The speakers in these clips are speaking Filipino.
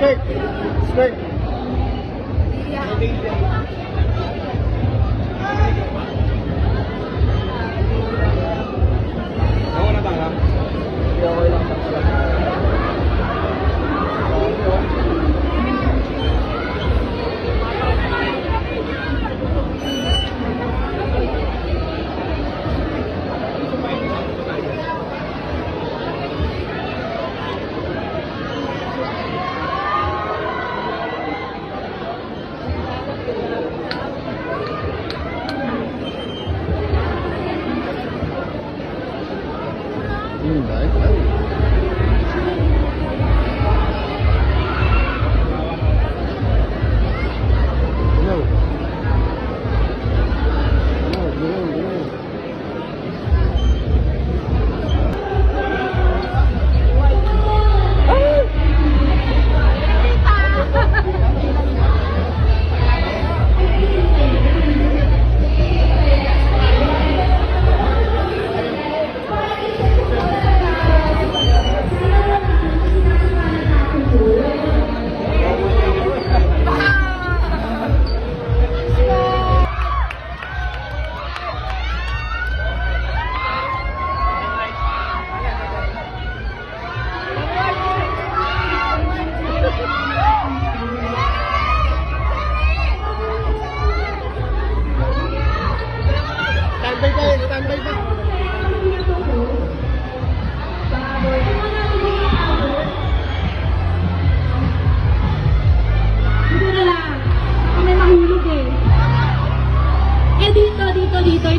skirt. Skirt. Ako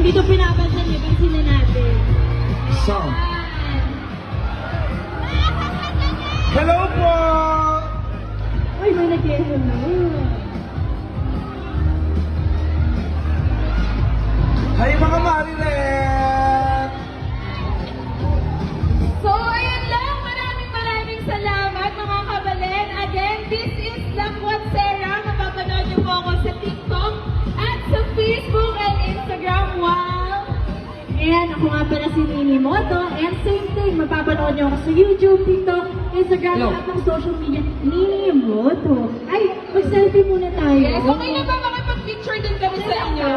Hindi to pinapansin eh. Pansin na natin. Sound. Ako nga pala si Nini Moto. And same thing, mapapanood niyo ako sa YouTube, TikTok, Instagram, Hello. lahat ng social media. Nini Moto. Ay, mag-selfie muna tayo. Yes, okay na ba makipag-picture din kami sa inyo?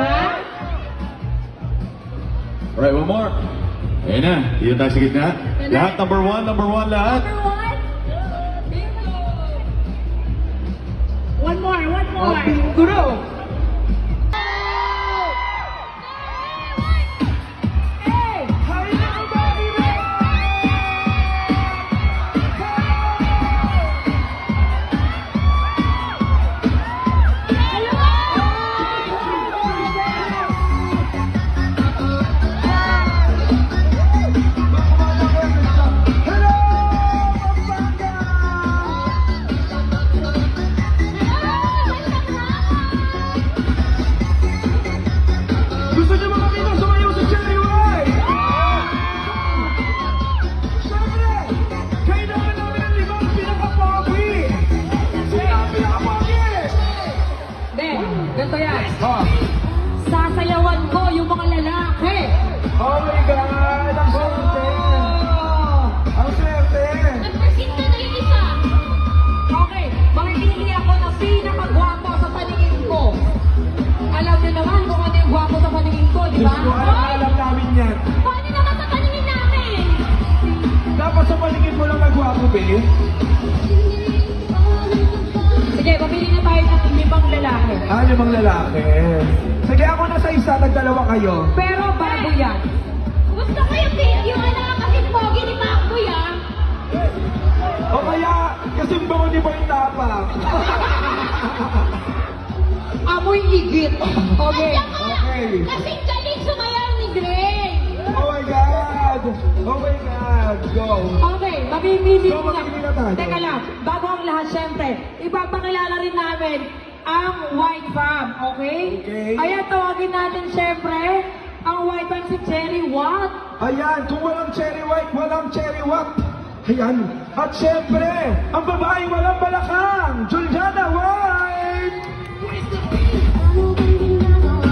Alright, one more. Ayan na, dito tayo sa gitna. Lahat, number one, number one lahat. Number one. One more, one more. Guro! Hey! Ganito yan. Ha? Sasayawan ko yung mga lalaki. Oh my God! Ang swerte! Ang swerte! Ah, limang lalaki. Sige, ako na sa isa, nagdalawa kayo. Pero bago yan, Gusto ko yung video na kasi pogi ni Macboy ah. O kaya, kasi bango ni Boy Tapang. amoy igit. Okay. Okay. Kasing galing sumayaw ni Gray. Oh my God! Oh my God! Go! Okay, mamimili So, mamimili na tayo. Teka lang, bago ang lahat, syempre, ipapakilala rin namin ang White Fam, okay? Okay. Ayan, tawagin natin syempre ang White Fam si Cherry Watt. Ayan, kung walang cherry white, walang cherry what? Ayan. At syempre, ang babaeng walang balakang, Juliana White!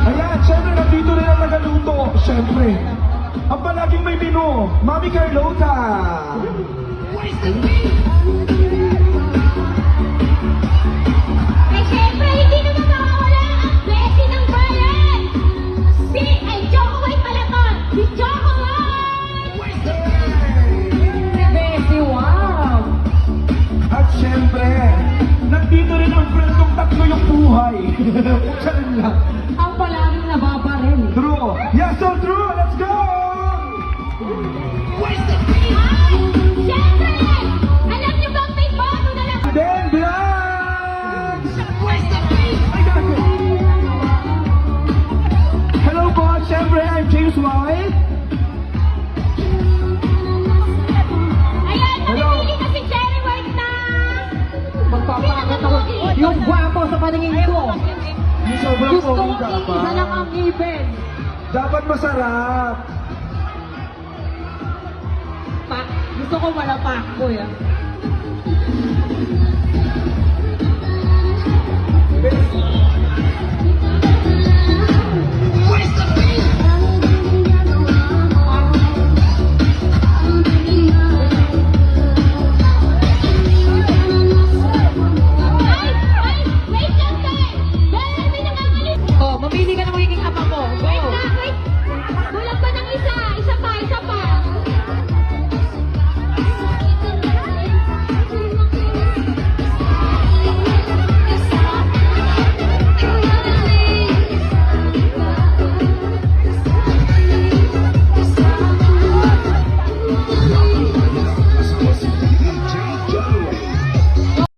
Ayan, syempre, nandito rin ang nagaluto. Syempre, ang palaging may menu, Mami Carlota. Buhay. Ganun lang. Ang paningin ko. Sobrang Gusto ko pogi dapat. isa lang ang ngipin. Dapat masarap. Pa, gusto ko wala pa ako yan. hindi ka